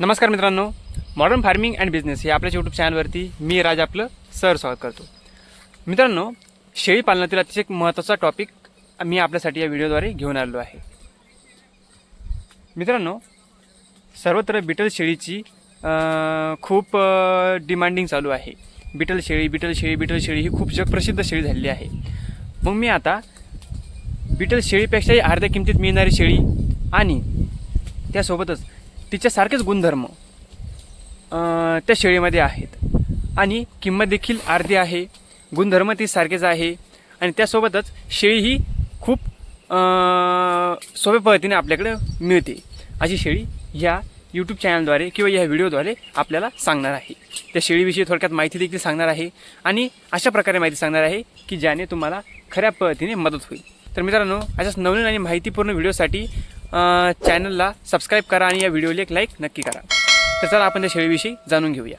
नमस्कार मित्रांनो modern farming and business हे आपल्या यूट्यूब चॅनलवरती मी राज आपलं सर स्वागत करतो. मित्रांनो शेळी पालनातील अतिशय एक महत्त्वाचा टॉपिक मी आपल्यासाठी या व्हिडिओद्वारे घेऊन आलेलो आहे. मित्रांनो सर्वत्र बिटल शेळीची खूप डिमांडिंग चालू आहे. बिटल शेळी बिटल शेळी बिटल शेळी ही खूप जगप्रसिद्ध शेळी झालेली आहे. मग मी आता बिटल शेळीपेक्षाही अर्ध्या किमतीत मिळणारी शेळी आणि त्यासोबतच तिच्यासारखेच गुणधर्म त्या शेळीमध्ये आहेत. आणि किंमत देखील अर्धी आहे गुणधर्म ती सारखेच आहे. आणि त्यासोबतच शेळी ही खूप सोप्या पद्धतीने आपल्याकडे मिळते. अशी शेळी ह्या यूट्यूब चॅनलद्वारे किंवा या व्हिडिओद्वारे आपल्याला सांगणार आहे. त्या शेळीविषयी थोडक्यात माहिती देखील सांगणार आहे. आणि अशा प्रकारे माहिती सांगणार आहे की ज्याने तुम्हाला खऱ्या पद्धतीने मदत होईल. तर मित्रांनो अशाच नवीन आणि माहितीपूर्ण व्हिडिओसाठी चॅनलला सबस्क्राईब करा आणि या व्हिडिओला एक लाईक नक्की करा. तर चला आपण त्या शेळीविषयी जाणून घेऊया.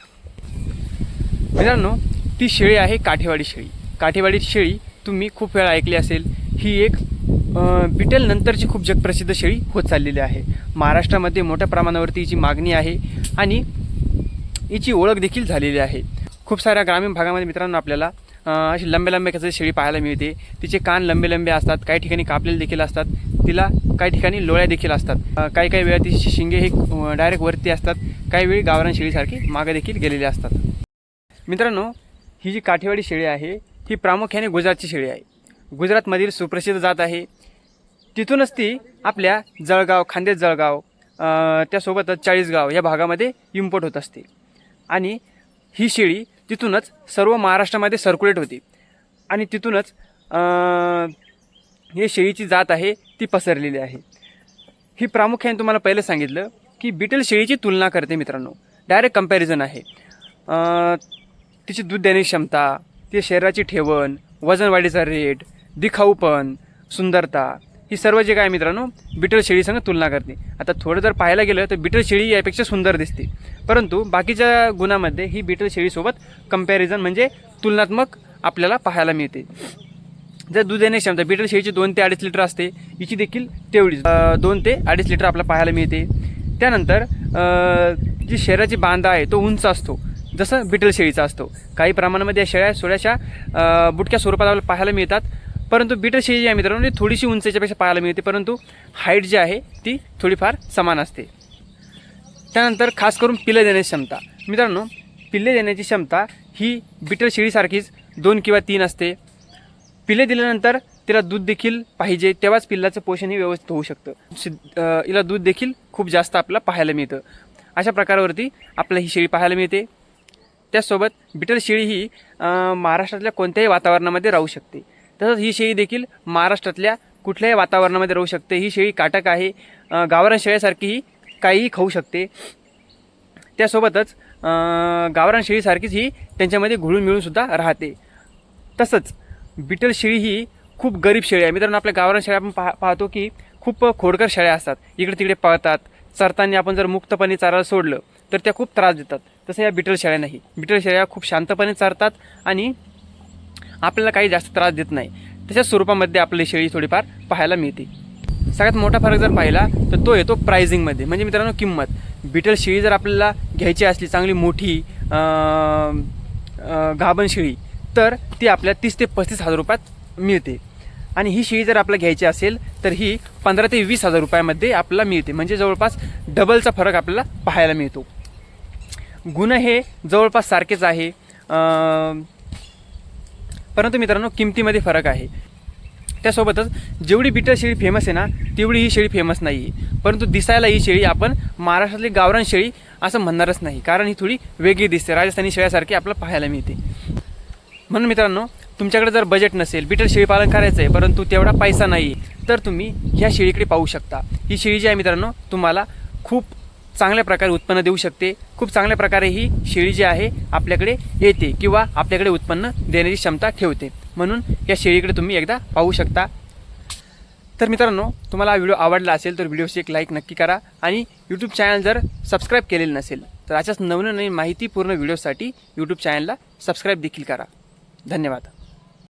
मित्रांनो ती शेळी आहे काठेवाडी शेळी. काठेवाडी शेळी तुम्ही खूप वेळा ऐकली असेल ही एक बिटल नंतरची खूप जगप्रसिद्ध शेळी होत चाललेली आहे. महाराष्ट्रामध्ये मोठ्या प्रमाणावरती हिची मागणी आहे आणि हिची ओळख देखील झालेली आहे. खूप साऱ्या ग्रामीण भागामध्ये मित्रांनो आपल्याला अशी लंबे लंबे कसं शेळी पाहायला मिळते. तिचे कान लंबे लंबे असतात काही ठिकाणी कापलेले देखील असतात तिला काही ठिकाणी लोळ्या देखील असतात. काही काही वेळा तिची शिंगे हे डायरेक्ट वरती असतात काही वेळी गावरान शेळीसारखी मागे देखील गेलेली असतात. मित्रांनो ही जी काठेवाडी शेळी आहे ही प्रामुख्याने गुजरातची शेळी आहे. गुजरातमधील सुप्रसिद्ध जात आहे. तिथूनच ती आपल्या जळगाव खांदेश जळगाव त्यासोबतच चाळीसगाव या भागामध्ये इम्पोर्ट होत असते. आणि ही शेळी तिथूनच सर्व महाराष्ट्रामध्ये सर्क्युलेट होती. आणि तिथूनच हे शेळीची जात आहे ती पसरलेली आहे. ही प्रामुख्याने तुम्हाला पहिलं सांगितलं की बिटल शेळीची तुलना करते मित्रांनो. डायरेक्ट कंपॅरिझन आहे. तिची दूध देण्याची क्षमता ती शरीराची ठेवण वजन वाढीचा रेट दिखाऊपण सुंदरता ही सर्व जे काय मित्रांनो बिटल शेळीसंग तुलना करते. आता थोडं जर पाहायला गेलं तर बिटल शेळी यापेक्षा सुंदर दिसते. परंतु बाकीच्या गुणामध्ये ही बिटल शेळीसोबत कंपॅरिझन म्हणजे तुलनात्मक आपल्याला पाहायला मिळते. जर दूध देण्याची क्षमता बिटल शेळीची दोन ते अडीच लिटर असते हिची देखील तेवढीच दोन ते अडीच लिटर आपल्याला पाहायला मिळते. त्यानंतर जी शरीराची बांधा आहे तो उंच असतो जसं बिटल शेळीचा असतो. काही प्रमाणामध्ये या शेळ्या थोड्याशा बुटक्या स्वरूपात आपल्याला पाहायला मिळतात. परंतु बीटर शेळी जी आहे मित्रांनो ती थोडीशी उंचीच्यापेक्षा पाहायला मिळते परंतु हाईट जी आहे ती थोडीफार समान असते. त्यानंतर खास करून पिल्ले देण्याची क्षमता. मित्रांनो पिल्ले देण्याची क्षमता ही बीटर शेळीसारखीच दोन किंवा तीन असते. पिल्ले दिल्यानंतर तिला दूध देखील पाहिजे तेव्हाच पिल्लाचं पोषणही व्यवस्थित होऊ शकतं. हिला दूध देखील खूप जास्त आपल्याला पाहायला मिळतं. अशा प्रकारावरती आपल्याला ही शेळी पाहायला मिळते. त्याचसोबत बिटल शेळी ही महाराष्ट्रातल्या कोणत्याही वातावरणामध्ये राहू शकते. तसंच ही शेळी देखील महाराष्ट्रातल्या कुठल्याही वातावरणामध्ये राहू शकते. ही शेळी काटक आहे. गावरान शेळ्यासारखीही काहीही खाऊ शकते. त्यासोबतच गावरान शेळीसारखीच ही त्यांच्यामध्ये घुळून मिळूनसुद्धा राहते. तसंच बिटल शेळी ही खूप गरीब शेळी आहे. मित्रांनो आपल्या गावरान शेळ्या आपण पाह पाहतो की खूप खोडकर शेळ्या असतात. इकडे तिकडे पळतात. चरताना आपण जर मुक्तपणे चारायला सोडलं तर त्या खूप त्रास देतात. तसं या बिटल शेळ्या नाही. बिटल शेळ्या खूप शांतपणे चरतात आणि आपल्याला काही जास्त त्रास देत नाही. तशाच स्वरूपामध्ये आपली शेळी थोडीफार पाहायला मिळते. सगळ्यात मोठा फरक जर पाहिला तर तो येतो प्राइसिंगमध्ये. म्हणजे मित्रांनो किंमत. बिटल शेळी जर आपल्याला घ्यायची असली चांगली मोठी गाभण शेळी तर ती आपल्या तीस ते पस्तीस हजार रुपयात मिळते. आणि ही शेळी जर आपल्याला घ्यायची असेल तर ही पंधरा ते वीस हजार रुपयामध्ये आपल्याला मिळते. म्हणजे जवळपास डबलचा फरक आपल्याला पाहायला मिळतो. गुण हे जवळपास सारखेच आहे. परंतु मित्रांनो किमतीमध्ये फरक आहे. त्यासोबतच जेवढी बिटर शेळी फेमस आहे ना तेवढी ही शेळी फेमस नाही आहे परंतु दिसायला ही शेळी आपण महाराष्ट्रातली गावरान शेळी असं म्हणणारच नाही. कारण ही थोडी वेगळी दिसते. राजस्थानी शेळ्यासारखी आपल्याला पाहायला मिळते. म्हणून मित्रांनो तुमच्याकडे जर बजेट नसेल बिटर शेळी पालन करायचं आहे परंतु तेवढा पैसा नाही तर तुम्ही ह्या शेळीकडे पाहू शकता. ही शेळी जी आहे मित्रांनो तुम्हाला खूप चांगल्या प्रकारे उत्पन्न देऊ शकते. खूप चांगल्या प्रकारे ही शेळी जी आहे आपल्याकडे येते किंवा आपल्याकडे उत्पन्न देण्याची क्षमता ठेवते. म्हणून या शेळीकडे तुम्ही एकदा पाहू शकता. तर मित्रांनो तुम्हाला हा व्हिडिओ आवडला असेल तर व्हिडिओची एक लाईक नक्की करा आणि यूट्यूब चॅनल जर सबस्क्राईब केलेलं नसेल तर अशाच नवनवीन माहितीपूर्ण व्हिडिओसाठी यूट्यूब चॅनलला सबस्क्राईब देखील करा. धन्यवाद.